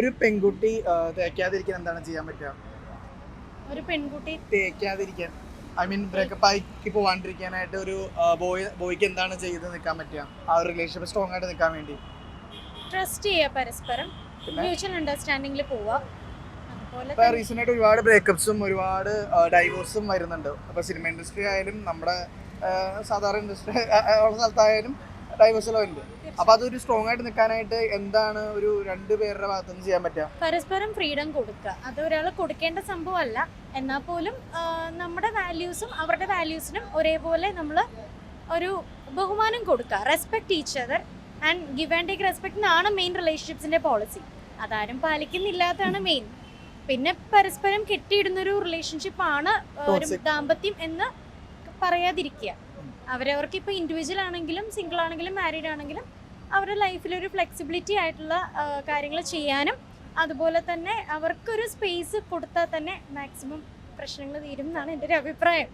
ഒരു പെൺകുട്ടി തേക്കാതിരിക്കാൻ എന്താണ് ചെയ്യാൻ പറ്റുക? ഒരു പെൺകുട്ടി. തേക്കാതിരിക്കാൻ. ഐ മീൻ ബ്രേക്കപ്പ് ആയിക്ക് പോവാണ്ടിരിക്കാനായിട്ട് ഒരു ബോയ് ബോയ്ക്ക് എന്താണ് ചെയ്ത് നിൽക്കാൻ പറ്റുക? ആ ഒരു റിലേഷൻഷിപ്പ് സ്ട്രോങ് ആയിട്ട് നിൽക്കാൻ വേണ്ടി. ട്രസ്റ്റ് ചെയ്യുക പരസ്പരം? മ്യൂച്വൽ അണ്ടർസ്റ്റാൻഡിംഗിൽ പോവുക. ഇപ്പൊ റീസെന്റ് ആയിട്ട് ഒരുപാട് ബ്രേക്കപ്സും ഒരുപാട് ഡൈവോഴ്സും വരുന്നുണ്ട്. അപ്പൊ സിനിമ ഇൻഡസ്ട്രി ആയാലും നമ്മുടെ സാധാരണ ഇൻഡസ്ട്രി ഉള്ള സ്ഥലത്തായാലും അപ്പൊ അതൊരു സ്ട്രോങ് ആയിട്ട് നിൽക്കാനായിട്ട് എന്താണ് ഒരു രണ്ട് പേരുടെ ഭാഗത്തുനിന്ന് ചെയ്യാൻ പറ്റുക? പരസ്പരം ഫ്രീഡം കൊടുക്കുക. അത് ഒരാൾ കൊടുക്കേണ്ട സംഭവമല്ല. എന്നാൽ പോലും നമ്മുടെ വാല്യൂസും അവരുടെ വാല്യൂസിനും ഒരേപോലെ നമ്മൾ ഒരു ബഹുമാനം കൊടുക്കുക. Respect each other and give and take respect എന്നാണ് മെയിൻ റിലേഷൻഷിപ്സിന്റെ പോളിസി അതാരും പാലിക്കുന്നില്ലാത്തതാണ് മെയിൻ പിന്നെ പരസ്പരം കെട്ടിയിടുന്നൊരു റിലേഷൻഷിപ്പ് ആണ് ഒരു ദാമ്പത്യം എന്ന് പറയാതിരിക്കുക. അവരവർക്ക് ഇപ്പോൾ ഇൻഡിവിജ്വൽ ആണെങ്കിലും സിംഗിൾ ആണെങ്കിലും മാരീഡ് ആണെങ്കിലും അവരുടെ ലൈഫിൽ ഒരു ഫ്ലെക്സിബിലിറ്റി ആയിട്ടുള്ള കാര്യങ്ങൾ ചെയ്യാനും അതുപോലെ തന്നെ അവർക്കൊരു സ്പേസ് കൊടുത്താൽ തന്നെ മാക്സിമം പ്രശ്നങ്ങൾ തീരും എന്നാണ് എന്റെ ഒരു അഭിപ്രായം.